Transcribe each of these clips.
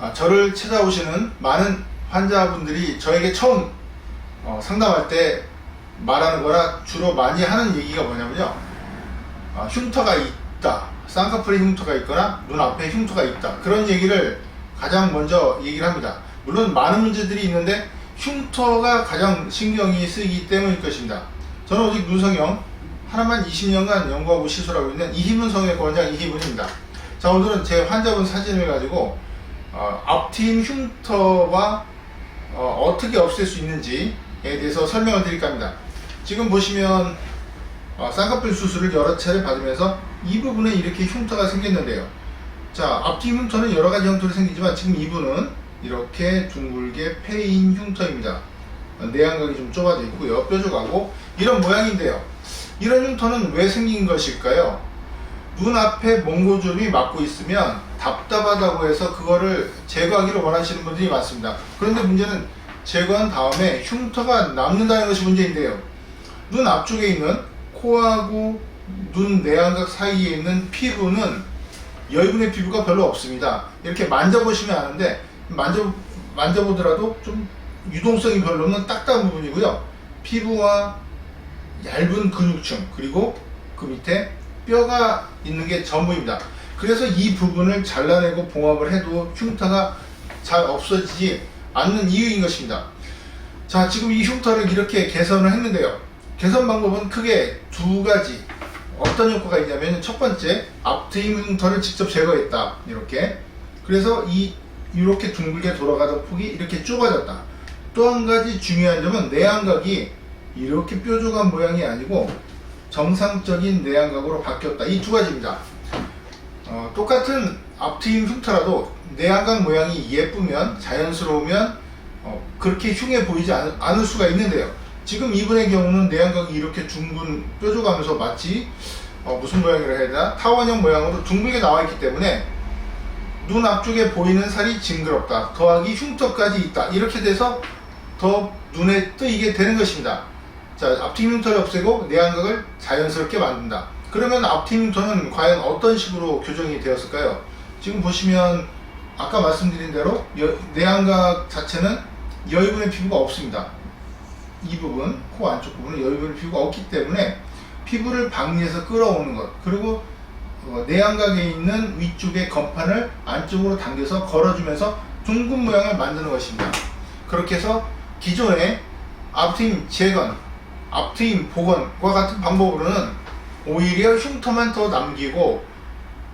아, 저를 찾아오시는 많은 환자분들이 저에게 처음 어, 상담할 때 말하는 거라 주로 많이 하는 얘기가 뭐냐면요. 아, 흉터가 있다. 쌍꺼풀에 흉터가 있거나 눈앞에 흉터가 있다. 그런 얘기를 가장 먼저 얘기를 합니다. 물론 많은 문제들이 있는데 흉터가 가장 신경이 쓰이기 때문일 것입니다. 저는 오직 눈성형 하나만 20년간 연구하고 시술하고 있는 이희문 성형외과 원장 이희문입니다. 자 오늘은 제 환자분 사진을 가지고 어, 앞팀 흉터와 어, 떻게 없앨 수 있는지에 대해서 설명을 드릴까 합니다. 지금 보시면 어, 쌍꺼풀 수술을 여러 차례 받으면서 이 부분에 이렇게 흉터가 생겼는데요. 자, 앞뒤 흉터는 여러 가지 형태로 생기지만 지금 이분은 이렇게 둥글게 패인 흉터입니다. 어, 내안각이 좀 좁아져 있고요. 뾰족하고 이런 모양인데요. 이런 흉터는 왜 생긴 것일까요? 눈앞에 몽고주름이 막고 있으면 답답하다고 해서 그거를 제거하기를 원하시는 분들이 많습니다. 그런데 문제는 제거한 다음에 흉터가 남는다는 것이 문제인데요. 눈 앞쪽에 있는 코하고 눈 내안각 사이에 있는 피부는 여유분의 피부가 별로 없습니다. 이렇게 만져보시면 아는데 만져 만져보더라도 좀 유동성이 별로 없는 딱딱한 부분이고요. 피부와 얇은 근육층 그리고 그 밑에 뼈가 있는 게 전부입니다. 그래서 이 부분을 잘라내고 봉합을 해도 흉터가 잘 없어지지 않는 이유인 것입니다. 자, 지금 이 흉터를 이렇게 개선을 했는데요. 개선 방법은 크게 두 가지. 어떤 효과가 있냐면 첫 번째, 앞트임 흉터를 직접 제거했다. 이렇게. 그래서 이 이렇게 둥글게 돌아가던 폭이 이렇게 좁아졌다. 또 한 가지 중요한 점은 내안각이 이렇게 뾰족한 모양이 아니고 정상적인 내안각으로 바뀌었다. 이 두 가지입니다. 어, 똑같은 앞트임 흉터라도 내안각 모양이 예쁘면 자연스러우면 어, 그렇게 흉해 보이지 않, 않을 수가 있는데요. 지금 이분의 경우는 내안각이 이렇게 둥근 뾰족하면서 마치 어, 무슨 모양이라 해야 되나 타원형 모양으로 둥글게 나와 있기 때문에 눈 앞쪽에 보이는 살이 징그럽다. 더하기 흉터까지 있다. 이렇게 돼서 더 눈에 뜨이게 되는 것입니다. 자, 앞팀 흉터를 없애고 내안각을 자연스럽게 만든다. 그러면 앞팀 흉터는 과연 어떤 식으로 교정이 되었을까요? 지금 보시면 아까 말씀드린 대로 여- 내안각 자체는 여유분의 피부가 없습니다. 이 부분, 코 안쪽 부분은 여유분의 피부가 없기 때문에 피부를 박리해서 끌어오는 것 그리고 어, 내안각에 있는 위쪽의 건판을 안쪽으로 당겨서 걸어주면서 둥근 모양을 만드는 것입니다. 그렇게 해서 기존의 앞트임 재건, 앞트임 복원과 같은 방법으로는 오히려 흉터만 더 남기고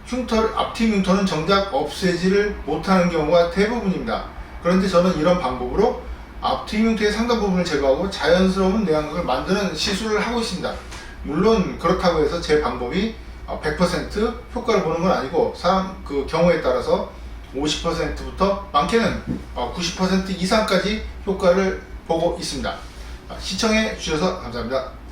흉터, 앞트임 흉터는 정작 없애지를 못하는 경우가 대부분입니다. 그런데 저는 이런 방법으로 앞트임 흉터의 상당 부분을 제거하고 자연스러운 내안각을 만드는 시술을 하고 있습니다. 물론 그렇다고 해서 제 방법이 100% 효과를 보는 건 아니고 사람 그 경우에 따라서 50%부터 많게는 90% 이상까지 효과를 보고 있습니다. 시청해 주셔서 감사합니다.